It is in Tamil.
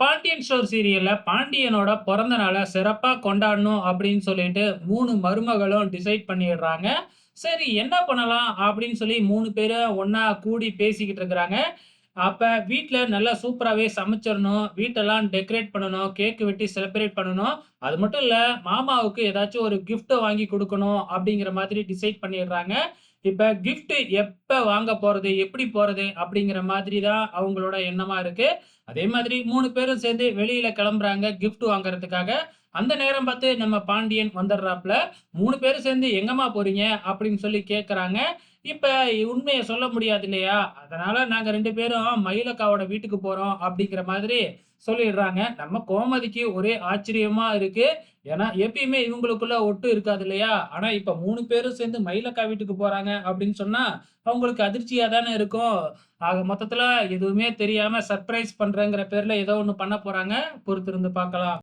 பாண்டியன் ஷோர் சீரியல்ல பாண்டியனோட பிறந்த நாளை சிறப்பா கொண்டாடணும் அப்படின்னு சொல்லிட்டு மூணு மருமகளும் டிசைட் பண்ணிடுறாங்க. சரி என்ன பண்ணலாம் அப்படின்னு சொல்லி மூணு பேரும் ஒன்றா கூடி பேசிக்கிட்டு இருக்கிறாங்க. அப்ப வீட்டில் நல்லா சூப்பராகவே சமைச்சிடணும் வீட்டெல்லாம் டெக்கரேட் பண்ணணும். கேக்கு வெட்டி செலிப்ரேட் பண்ணணும். அது மட்டும் இல்ல மாமாவுக்கு ஏதாச்சும் ஒரு கிஃப்ட் வாங்கி கொடுக்கணும் அப்படிங்கிற மாதிரி டிசைட் பண்ணிடுறாங்க. இப்போ கிஃப்ட் எப்போ வாங்க போகிறது எப்படி போகிறது அப்படிங்கிற மாதிரி தான் அவங்களோட எண்ணமாக இருக்குது அதே மாதிரி மூணு பேரும் சேர்ந்து வெளியில் கிளம்புறாங்க கிஃப்ட் வாங்குறதுக்காக. அந்த நேரம் பார்த்து நம்ம பாண்டியன் வந்துடுறாப்புல மூணு பேரும் சேர்ந்து எங்கம்மா போறீங்க? அப்படின்னு சொல்லி கேட்குறாங்க இப்போ உண்மையை சொல்ல முடியாது இல்லையா? அதனால நாங்கள் ரெண்டு பேரும் மயிலக்காவோட வீட்டுக்கு போகிறோம் அப்படிங்கிற மாதிரி சொல்லிடுறாங்க. நம்ம கோமதிக்கு ஒரே ஆச்சரியமா இருக்கு. ஏன்னா எப்பயுமே இவங்களுக்குள்ள ஒட்டு இருக்காது இல்லையா? ஆனா இப்ப மூணு பேரும் சேர்ந்து மயிலக்கா வீட்டுக்கு போறாங்க அப்படின்னு சொன்னா, அவங்களுக்கு அதிர்ச்சியா தானே இருக்கும். ஆக மொத்தத்துல எதுவுமே தெரியாம சர்ப்ரைஸ் பண்றேங்கிற பேர்ல ஏதோ ஒண்ணு பண்ண போறாங்க. பொறுத்திருந்து பார்க்கலாம்.